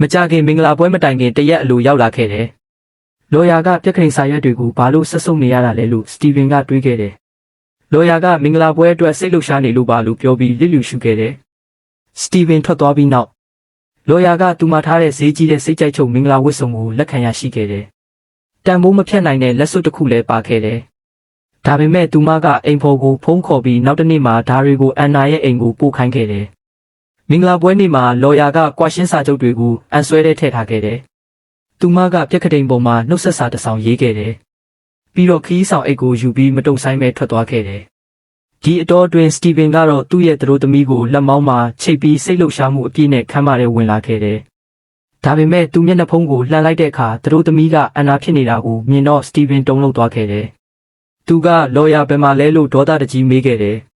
မကြခင်မင်္ဂလာပွဲမတိုင်ခင်တရက်အလိုရောက်လာခဲ့တယ်။လော်ယာကပြက်ခရင်စာရွက်တွေကိုဘာလို့ဆက်ဆုပ်နေရတာလဲလို့စတီဗင်ကတွေးခဲ့တယ်။လော်ယာကမင်္ဂလာပွဲအတွက်စိတ်လှုပ်ရှားနေလို့ပါလို့ပြောပြီးလစ်လျူရှုခဲ့တယ်။စတီဗင်ထွက်သွားပြီးနောက်လော်ယာကသူမထားတဲ့ဈေးကြီးတဲ့စိတ်ကြိုက်ချုပ်မင်္ဂလာဝတ်စုံကိုလက်ခံရရှိခဲ့တယ်။တန်ဖိုးမဖြတ်နိုင်တဲ့လက်စွပ်တစ်ခုလည်းပါခဲ့တယ်။ဒါပေမဲ့သူမကအိမ်ဖော်ကိုဖုံးခေါ်ပြီးနောက်တစ်နေ့မှာဓာတွေကိုအန်နာရဲ့အိမ်ကိုပို့ခိုင်းခဲ့တယ်။ မင်္ဂလာပွဲနေ့မှာလော်ယာကကွာရှင်းစာချုပ်တွေကိုအန်ဆွဲတဲ့ထည့်ထားခဲ့တယ်။သူမကပြက်ကတိန်ပေါ်မှာနှုတ်ဆက်စာတစ်စောင်ရေးခဲ့တယ်။ပြီးတော့ခီးဆောင်အိတ်ကိုယူပြီးမတုံဆိုင်မဲ့ထွက်သွားခဲ့တယ်။ဒီအတော်အတွင်းစတီဗင်ကတော့သူ့ရဲ့သတို့သမီးကိုလက်မောင်းမှာချိတ်ပြီးစိတ်လှုပ်ရှားမှုအပြည့်နဲ့ခမ်းမထဲဝင်လာခဲ့တယ်။ဒါပေမဲ့သူမျက်နှာဖုံးကိုလှန်လိုက်တဲ့အခါသတို့သမီးကအန်နာဖြစ်နေတာကိုမြင်တော့စတီဗင်တုံ့လောက်သွားခဲ့တယ်။သူကလော်ယာဘယ်မှာလဲလို့ဒေါသတကြီးမေးခဲ့တယ်။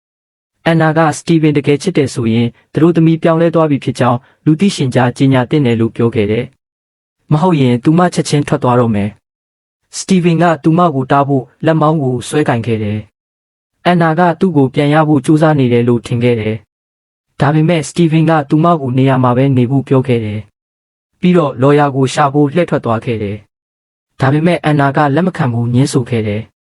အန်နာကစတီဗင်တကယ်ချစ်တယ်ဆိုရင်သူတို့သမီးပြောင်းလဲသွားပြီဖြစ်ကြောင်းလူသိရှင်ကြားကြီးညာတင်တယ်လို့ပြောခဲ့တယ်။မဟုတ်ရင်သူမချက်ချင်းထွက်သွားတော့မယ်။စတီဗင်ကသူမကိုတားဖို့လက်မောင်းကိုဆွဲကင်ခဲ့တယ်။အန်နာကသူ့ကိုပြန်ရဖို့ကြိုးစားနေတယ်လို့ထင်ခဲ့တယ်။ဒါပေမဲ့စတီဗင်ကသူမကိုနေရာမှာပဲနေဖို့ပြောခဲ့တယ်။ပြီးတော့လော်ယာကိုရှာဖို့လှည့်ထွက်သွားခဲ့တယ်။ဒါပေမဲ့အန်နာကလက်မခံဘူးညှင်းဆိုခဲ့တယ်။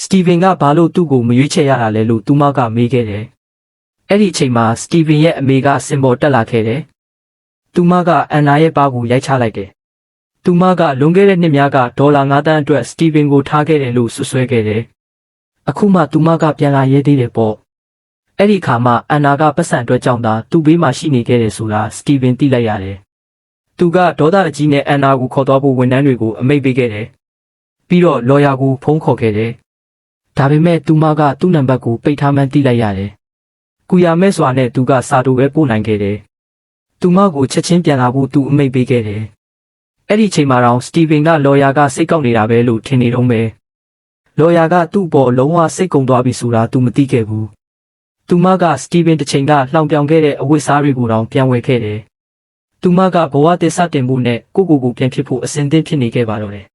စတီဗင်ကဘာလို့သူ့ကိုမရွေးချယ်ရတာလဲလို့သူမကမေးခဲ့တယ်။အဲ့ဒီအချိန်မှာစတီဗင်ရဲ့အမေကစင်ပေါ်တက်လာခဲ့တယ်။သူမကအန်နာရဲ့ပါးကိုရိုက်ချလိုက်တယ်။သူမကလွန်ခဲ့တဲ့နှစ်များကဒေါ်လာ9တန်းအတွက်စတီဗင်ကိုထားခဲ့တယ်လို့ဆွဆွဲခဲ့တယ်။အခုမှသူမကပြန်လာရဲသေးတယ်ပေါ့။အဲ့ဒီခါမှအန်နာကပတ်စံအတွက်ကြောင့်သာသူ့ဘေးမှာရှိနေခဲ့တယ်ဆိုတာစတီဗင်သိလိုက်ရတယ်။သူကဒေါသအကြီးနဲ့အန်နာကိုခေါ်သွားဖို့ဝန်ထမ်းတွေကိုအမိန့်ပေးခဲ့တယ်။ပြီးတော့လော်ယာကိုဖုန်းခေါ်ခဲ့တယ်။ ဒါပေမဲ့သူမကသူ့နံပါတ်ကိုပိတ်ထားမှန်းသိလိုက်ရတယ်။ကူရမဲစွာနဲ့သူကစာတိုပဲပို့နိုင်ခဲ့တယ်။သူမကိုချက်ချင်းပြန်လာဖို့သူအမိန့်ပေးခဲ့တယ်။အဲ့ဒီချိန်မှာတော့စတီဗင်ကလော်ယာကစိတ်ကောက်နေတာပဲလို့ထင်နေတော့မယ်။လော်ယာကသူ့ပေါ်လုံးဝစိတ်ကုံသွားပြီဆိုတာသူမသိခဲ့ဘူး။သူမကစတီဗင်တစ်ချိန်ကလှောင်ပြောင်ခဲ့တဲ့အဝတ်စားတွေကိုတောင်ပြန်ဝယ်ခဲ့တယ်။သူမကဘဝတည်စတင်ဖို့နဲ့ကိုကိုကိုပြန်ဖြစ်ဖို့အစဉ်သင့်ဖြစ်နေခဲ့ပါတော့တယ်